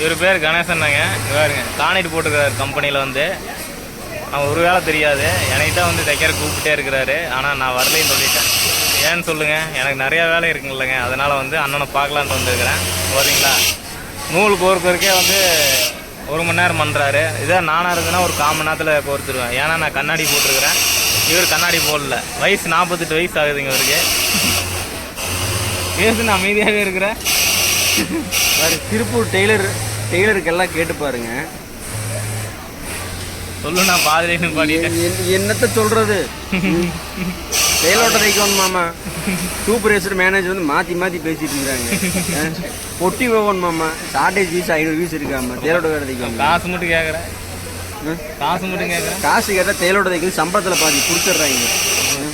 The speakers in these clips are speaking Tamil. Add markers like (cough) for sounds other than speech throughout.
இவர் பேர் கணேசன்னாங்க இவருங்க காணிட்டு போட்டுருக்காரு கம்பெனியில் வந்து. அவன் ஒரு வேலை தெரியாது. எனக்கு தான் வந்து தைக்கிற கூப்பிட்டே இருக்கிறாரு. ஆனால் நான் வரலைன்னு சொல்லிட்டேன். ஏன்னு சொல்லுங்கள் எனக்கு நிறையா வேலை இருக்குங்கல்லங்க. அதனால் வந்து அண்ணனை பார்க்கலான்ட்டு வந்துருக்கிறேன். வரீங்களா நூல் கோர்க்கறதுக்கே வந்து ஒரு மணி நேரம் பண்ணுறாரு இதே நானாக இருந்ததுன்னா ஒரு கால் மணி நேரத்தில் கோர்த்துருவேன். ஏன்னா நான் கண்ணாடி போட்டிருக்கிறேன். இவர் கண்ணாடி போடல. வயசு நாற்பத்தெட்டு வயசு ஆகுதுங்க இவருக்கு. பேசுன்னு அமைதியாகவே இருக்கிறேன் வேறு திருப்பூர் டெய்லர் டெய்லருக்கெல்லாம் கேட்டு பாருங்க. சொல்லு நான் பாதிரின்னு என்- என்னத்த சொல்றது? டெய்லரோட தைக்கணும் மாமா. சூப்பர்வைசர் மேனேஜர் வந்து மாற்றி மாற்றி பேசிட்டு இருக்காங்க பொட்டி போகணும் மாமா. ஷார்டேஜ் வீஸ் ஐநூறு வீஸ் இருக்காமா டெய்லரோட வேலை தைக்கணும் காசு மட்டும் கேட்குறேன் காசு மட்டும் கேட்குறேன் காசு கேட்டால் டெய்லரோட தைக்கணும் சம்பளத்தில் பாதி கொடுத்துட்றாங்க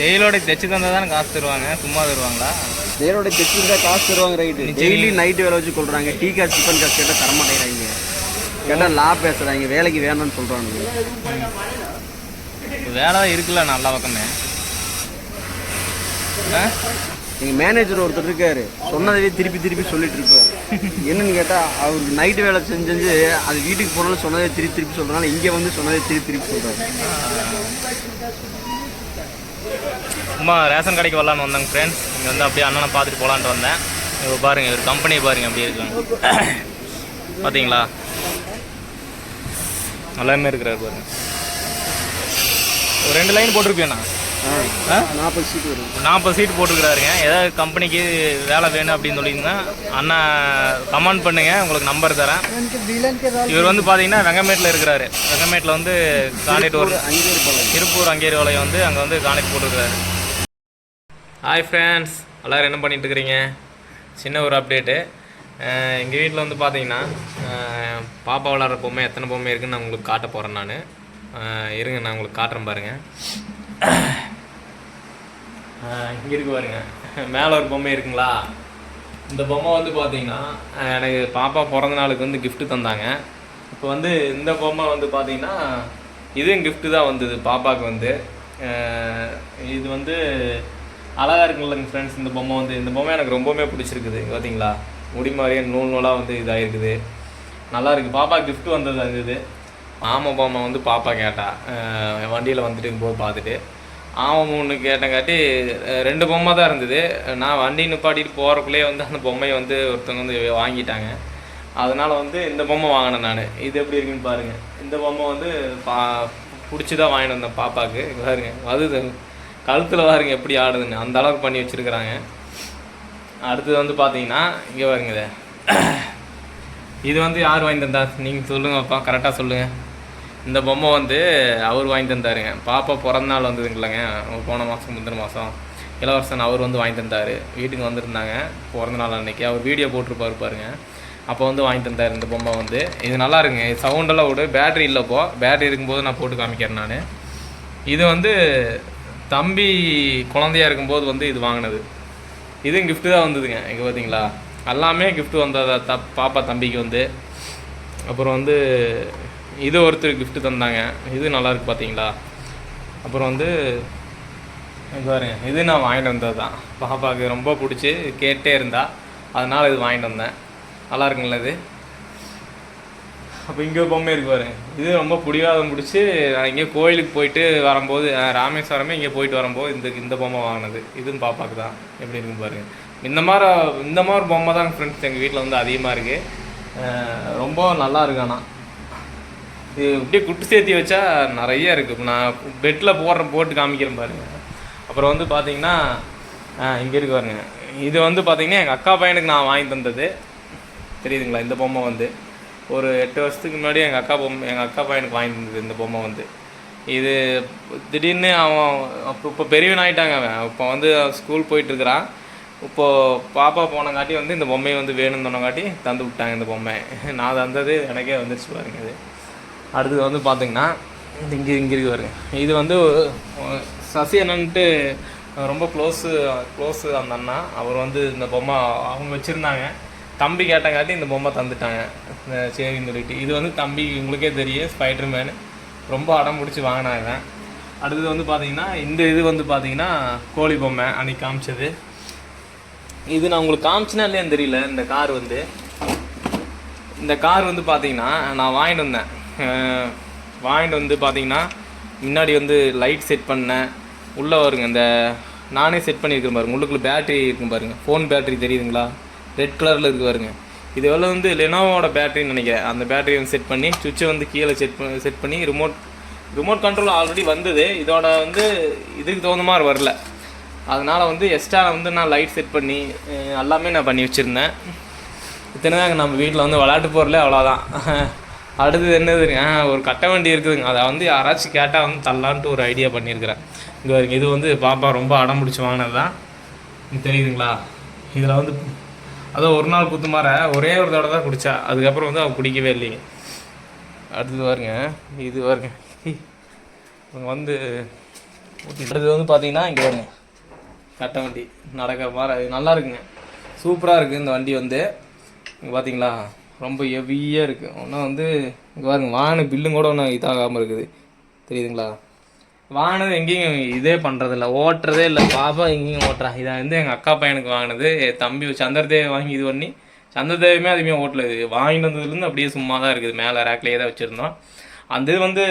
டெய்லோட தைச்சு தந்தால் தானே காசு தருவாங்க? சும்மா தருவாங்களா? டெய்லரோட தைச்சிருந்தா காசு தருவாங்க ரைட்டு டெய்லி நைட்டு வேலை வச்சு கொள்றாங்க. டீ காசு டிஃபன் காசு கேட்டால் தரமாட்டேங்கிறாங்க கேட்டால் லா பேசுகிறாங்க வேலைக்கு வேணும்னு சொல்கிறாங்க வேலை இருக்குல்ல நல்ல பக்கமே? எங்கள் மேனேஜர் ஒருத்தர் இருக்காரு. சொன்னதையே திருப்பி திருப்பி சொல்லிட்டு இருப்பாரு. என்னன்னு கேட்டால் அவருக்கு நைட்டு வேலை செஞ்சு செஞ்சு அது வீட்டுக்கு போனாலும் சொன்னதே திருப்பி திருப்பி சொல்கிறனால இங்கே வந்து சொன்னதே திருப்பி திருப்பி சொல்கிறாரு சும்மா ரேஷன் கடைக்கு வரலான்னு வந்தாங்க ஃப்ரெண்ட்ஸ் இங்கே வந்து அப்படியே அண்ணனை பார்த்துட்டு போகலான்ட்டு வந்தேன். இப்போ பாருங்கள் இவர் கம்பெனி பாருங்கள் அப்படியே இருக்காங்க பார்த்தீங்களா எல்லாமே இருக்கிறாரு பாருங்க. ஒரு ரெண்டு லைன் போட்டிருப்பேண்ணா நாற்பது சீட்டு வரும். நாற்பது சீட் போட்டுருக்காருங்க ஏதாவது கம்பெனிக்கு வேலை வேணும் அப்படின்னு சொல்லியிருந்தா அண்ணா கமெண்ட் பண்ணுங்க உங்களுக்கு நம்பர் தரேன். இவர் வந்து பார்த்தீங்கன்னா வெங்கமேட்டில் இருக்கிறாரு. வெங்கமேட்டில் வந்து கான்டெக்ட் ஒரு திருப்பூர் அங்கேரி வளையம் வந்து அங்கே வந்து கான்டெக்ட் போட்டுருக்காரு ஹாய் ஃப்ரெண்ட்ஸ் எல்லோரும் என்ன பண்ணிட்டு இருக்கிறீங்க சின்ன ஒரு அப்டேட்டு எங்கள் வீட்டில் வந்து பார்த்தீங்கன்னா பாப்பா விளாட்ற பொம்மை எத்தனை பொம்மை இருக்குதுன்னு நான் உங்களுக்கு காட்ட போகிறேன் நான். இருங்க நான் உங்களுக்கு காட்டுறேன் பாருங்கள் இங்கே இருக்கு பாருங்க. மேலே ஒரு பொம்மை இருக்குங்களா? இந்த பொம்மை வந்து பார்த்தீங்கன்னா எனக்கு பாப்பா பிறந்த நாளுக்கு வந்து கிஃப்ட்டு தந்தாங்க. இப்போ வந்து இந்த பொம்மை வந்து பார்த்தீங்கன்னா இதுவும் கிஃப்ட்டு தான் வந்தது பாப்பாவுக்கு வந்து. இது வந்து அழகாக இருக்குல்லங்க ஃப்ரெண்ட்ஸ் இந்த பொம்மை வந்து. இந்த பொம்மை எனக்கு ரொம்பவுமே பிடிச்சிருக்குது பார்த்தீங்களா முடி மாதிரியே நூல் நூலாக வந்து இதாகிருக்குது நல்லா இருக்குது பாப்பா கிஃப்ட் வந்தது அது இது. பொம்மை வந்து பாப்பா கேட்டா. வண்டியில் வந்துட்டு போது பார்த்துட்டு ஆமாம் ஒன்று கேட்டங்காட்டி ரெண்டு பொம்மை தான் இருந்தது. நான் வண்டி நிப்பாட்டிட்டு போகிறக்குள்ளே வந்து அந்த பொம்மையை வந்து ஒருத்தவங்க வந்து வாங்கிட்டாங்க. அதனால் வந்து இந்த பொம்மை வாங்கினேன் நான். இது எப்படி இருக்குன்னு பாருங்கள் இந்த பொம்மை வந்து பா பிடிச்சி தான் வாங்கிட்டு வந்தேன் பாப்பாவுக்கு பாருங்கள் பாருங்க. அது கழுத்தில் பாருங்க எப்படி ஆடுதுன்னு. அந்த அளவுக்கு பண்ணி வச்சுருக்குறாங்க. அடுத்தது வந்து பார்த்தீங்கன்னா இங்கே பாருங்க இதை. இது வந்து யார் வாங்கி தந்தா நீங்கள் சொல்லுங்கப்பா கரெக்டாக சொல்லுங்கள் இந்த பொம்மை வந்து அவர் வாங்கி தந்தாருங்க. பாப்பா பிறந்த நாள் வந்ததுங்களேங்க. போன மாதம் முந்தின மாதம் இளவரசன் அவர் வந்து வாங்கி தந்தார். வீட்டுக்கு வந்திருந்தாங்க பிறந்த நாள் அன்றைக்கி அவர் வீடியோ போட்டிருப்பாரு பாருங்க. அப்போ வந்து வாங்கி தந்தார் இந்த பொம்மை வந்து. இது நல்லா இருக்குங்க. இது சவுண்டெல்லாம் விடு. பேட்டரி இல்லைப்போ பேட்டரி இருக்கும்போது நான் போட்டு காமிக்கிறேன் நான். இது வந்து தம்பி குழந்தையா இருக்கும்போது வந்து இது வாங்கினது. இதுவும் கிஃப்ட்டு தான் வந்ததுங்க இங்கே பார்த்தீங்களா எல்லாமே கிஃப்ட்டு வந்ததா த பாப்பா தம்பிக்கு வந்து. அப்புறம் வந்து இது ஒருத்தர் கிஃப்ட்டு தந்தாங்க. இது நல்லாயிருக்கு பார்த்தீங்களா அப்புறம் வந்து பாருங்க இது நான் வாங்கிட்டு வந்தது தான். பாப்பாவுக்கு ரொம்ப பிடிச்சி கேட்டே இருந்தா அதனால் இது வாங்கிட்டு வந்தேன். நல்லா இருக்குங்களா இது? அப்போ இங்கே பொம்மை இருக்கு பாரு. இது ரொம்ப பிடிவாதம் பிடிச்சி நான் இங்கே கோயிலுக்கு போயிட்டு வரும்போது ராமேஸ்வரமே இங்கே போயிட்டு வரும்போது இந்த இந்த பொம்மை வாங்கினது. இதுவும் பாப்பாக்கு தான். எப்படி இருக்கும் பாருங்க இந்த மாதிரி இந்த மாதிரி பொம்மை தான் ஃப்ரெண்ட்ஸ் எங்கள் வீட்டில் வந்து அதிகமாக இருக்குது ரொம்ப நல்லா இருக்கு ஆனால் இது அப்படியே குட்டு சேர்த்தி வச்சா நிறைய இருக்குது நான் பெட்டில் போடுற போட்டு காமிக்கிறேன் பாருங்க அப்புறம் வந்து பார்த்தீங்கன்னா இங்கே இருக்கு பாருங்க. இது வந்து பார்த்தீங்கன்னா எங்கள் அக்கா பையனுக்கு நான் வாங்கி தந்தது. தெரியுதுங்களா? இந்த பொம்மை வந்து. ஒரு எட்டு வருஷத்துக்கு முன்னாடி எங்கள் அக்கா பொம்மை எங்கள் அக்கா பையனுக்கு வாங்கி இருந்தது இந்த பொம்மை வந்து. இது திடீர்னு அவன் அப்போ இப்போ பெரியவன் ஆகிட்டாங்க அவன். இப்போ வந்து ஸ்கூல் போயிட்டுருக்கிறான் இப்போது பாப்பா போனங்காட்டி வந்து இந்த பொம்மையை வந்து வேணும்னு சொன்னங்காட்டி தந்து விட்டாங்க இந்த பொம்மை. நான் தந்தது எனக்கே வந்துருச்சு பாருங்க இது. அடுத்தது வந்து பார்த்திங்கன்னா இது இங்கே இங்கே இருக்கு பாருங்க. இது வந்து சசி அண்ணன்ட்டு ரொம்ப க்ளோஸு க்ளோஸு அந்த அண்ணா. அவர் வந்து இந்த பொம்மை அவங்க வச்சுருந்தாங்க. தம்பி கேட்டங்காட்டி இந்த பொம்மை தந்துட்டாங்க. இந்த சரின்னு சொல்லிட்டு. இது வந்து தம்பி உங்களுக்கே தெரியும் ஸ்பைடர் மேனு ரொம்ப அடம் பிடிச்சி வாங்கினாங்க அடுத்தது வந்து பார்த்தீங்கன்னா இந்த இது வந்து பார்த்தீங்கன்னா கோழி பொம்மை அன்னைக்கு காமிச்சது. இது நான் உங்களுக்கு காமிச்சினா இல்லையான்னு தெரியல இந்த கார் வந்து. இந்த கார் வந்து பார்த்தீங்கன்னா நான் வாங்கிட்டு வந்தேன். வாங்கிட்டு வந்து பார்த்தீங்கன்னா முன்னாடி வந்து லைட் செட் பண்ணேன். உள்ளே வருங்க இந்த நானே செட் பண்ணியிருக்கேன் பாருங்க. உள்ளுக்குள்ளே பேட்டரி இருக்கும் பாருங்கள் ஃபோன் பேட்டரி தெரியுதுங்களா? ரெட் கலரில் இருக்குது பாருங்க. இது எவ்வளோ வந்து லெனோவோட பேட்டரின்னு நினைக்கிறேன். அந்த பேட்டரி வந்து செட் பண்ணி சுவிட்சை வந்து கீழே செட் பண்ணி செட் பண்ணி ரிமோட் ரிமோட் கண்ட்ரோல் ஆல்ரெடி வந்தது. இதோட வந்து இதுக்கு தகுந்த மாதிரி வரல. அதனால் வந்து எக்ஸ்ட்ரா வந்து நான் லைட் செட் பண்ணி எல்லாமே நான் பண்ணி வச்சுருந்தேன். இத்தனை தான் நம்ம வீட்டில் வந்து விளையாட்டு போகிறல அவ்வளோதான் (laughs) அடுத்தது என்னது ஆ ஒரு கட்ட வண்டி இருக்குதுங்க. அதை வந்து யாராச்சும் கேட்டால் வந்து தள்ளான்ட்டு ஒரு ஐடியா பண்ணியிருக்கிறேன். இங்கே இது வந்து பாப்பா ரொம்ப அடம் பிடிச்சி வாங்கினது தான் தெரியுதுங்களா? இதில் வந்து அதான் ஒரு நாள் குத்து மாற ஒரே ஒரு தடவை தான் குடித்தா அதுக்கப்புறம் வந்து அவள் குடிக்கவே இல்லைங்க. அடுத்தது பாருங்க இது பாருங்க. இவங்க வந்து அடுத்தது வந்து பார்த்தீங்கன்னா இங்கே பாருங்க. கட்ட வண்டி நடக்கிற மாதிரி அது நல்லா இருக்குங்க. சூப்பராக இருக்குது இந்த வண்டி வந்து. இங்கே பார்த்தீங்களா ரொம்ப ஹெவியாக இருக்குது ஒன்றும் வந்து இங்கே பாருங்க வானு பில்லும் கூட ஒன்றும் இதாகாமல் இருக்குது. தெரியுதுங்களா? வாங்கினது எங்கேயும் இதே பண்ணுறதில்ல ஓட்டுறதே இல்லை. பாப்பா எங்கேயும் ஓட்டுறா. இதை வந்து எங்கள் அக்கா பையனுக்கு வாங்கினது. என் தம்பி சந்திரதேவ் வாங்கி இது பண்ணி சந்திரதேவியுமே அதுவுமே ஓட்டல. இது வாங்கிட்டு வந்ததுலேருந்து அப்படியே சும்மா தான் இருக்குது. மேலே ரேக்லேயே தான் வச்சுருந்தோம். அந்த இது வந்து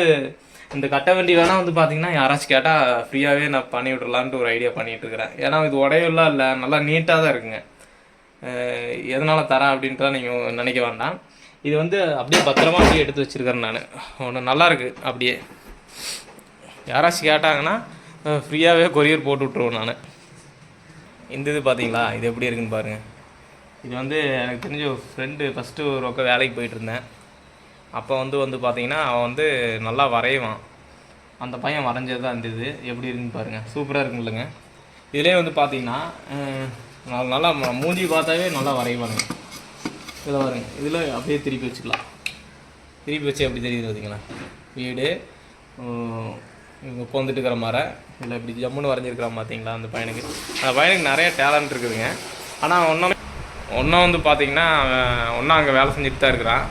இந்த கட்ட வண்டி வேணால் வந்து பார்த்தீங்கன்னா யாராச்சும் கேட்டால் ஃப்ரீயாகவே நான் பண்ணி விட்றலான்ட்டு ஒரு ஐடியா பண்ணிட்டு இருக்கிறேன். ஏன்னா இது உடையெல்லாம் இல்லை. நல்லா நீட்டாக தான் இருக்குங்க. எதனால் தரேன் அப்படின்ட்டுலாம் நீங்கள் நினைக்க வேண்டாம். இது வந்து அப்படியே பத்திரமா அப்படியே எடுத்து வச்சுருக்கேன் நான். ஒன்று நல்லாயிருக்கு அப்படியே. யாராச்சும் கேட்டாங்கன்னா ஃப்ரீயாகவே கொரியர் போட்டு விட்ருவோம் நான். இந்த இது பார்த்தீங்களா இது எப்படி இருக்குன்னு பாருங்கள் இது வந்து எனக்கு தெரிஞ்ச ஒரு ஃப்ரெண்டு ஃபஸ்ட்டு ஒரு பக்கம் வேலைக்கு போயிட்டுருந்தேன் அப்போ வந்து வந்து பார்த்தீங்கன்னா அவன் வந்து நல்லா வரைவான். அந்த பையன் வரைஞ்சது தான் இந்த இது. எப்படி இருக்குன்னு பாருங்கள் சூப்பராக இருக்குங்களேங்க இதுலேயே வந்து பார்த்தீங்கன்னா நல்லா- மூஞ்சி பார்த்தாவே நல்லா வரைவானுங்க. இதில் பாருங்க. இதில் அப்படியே திருப்பி வச்சுக்கலாம். திருப்பி வச்சு எப்படி தெரியுது பார்த்தீங்களா வீடு உட்காந்துட்டு இருக்கிற மாதிரி. இல்லை இப்படி ஜம்முன்னு வரைஞ்சிருக்கிறான் பார்த்தீங்களா அந்த பையனுக்கு? அந்த பையனுக்கு நிறைய டேலண்ட் இருக்குதுங்க. ஆனால் ஒன்றும் ஒன்றும் வந்து பார்த்திங்கன்னா ஒன்றும் அங்கே வேலை செஞ்சுட்டு தான் இருக்கிறான்.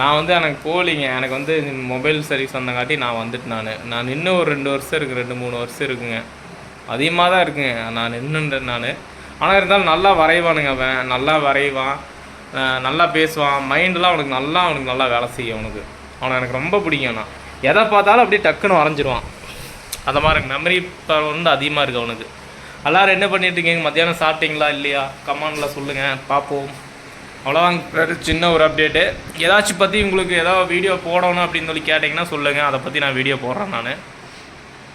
நான் வந்து எனக்கு போலிங்க எனக்கு வந்து மொபைல் சர்வீஸ் வந்தங்காட்டி நான் வந்துட்டு நான். நான் இன்னும் ஒரு ரெண்டு வருஷம் இருக்குது ரெண்டு மூணு வருஷம் இருக்குங்க. அதிகமாக தான் இருக்குங்க. நான் நின்றுன்றேன் நான். ஆனால் இருந்தாலும் நல்லா வரைவானுங்க அவன். நல்லா வரைவான். நல்லா பேசுவான். மைண்டெலாம் அவனுக்கு நல்லா அவனுக்கு நல்லா வேலை செய்யும் அவனுக்கு. அவனை எனக்கு ரொம்ப பிடிக்கும் நான். எதை பார்த்தாலும் அப்படியே டக்குன்னு வரைஞ்சிருவான். அந்த மாதிரி மெமரி பவர் வந்து அதிகமாக இருக்குது அவனுக்கு. எல்லோரும் என்ன பண்ணிட்டு இருக்கீங்க மத்தியானம் சாப்பிட்டீங்களா? இல்லையா? கமாண்டில் சொல்லுங்கள் பார்ப்போம். அவ்வளோதாங்க சின்ன ஒரு அப்டேட்டு ஏதாச்சும் பற்றி உங்களுக்கு ஏதாவது வீடியோ போடணும் அப்படின்னு சொல்லி கேட்டிங்கன்னா சொல்லுங்கள் அதை பற்றி நான் வீடியோ போடுறேன் நான்.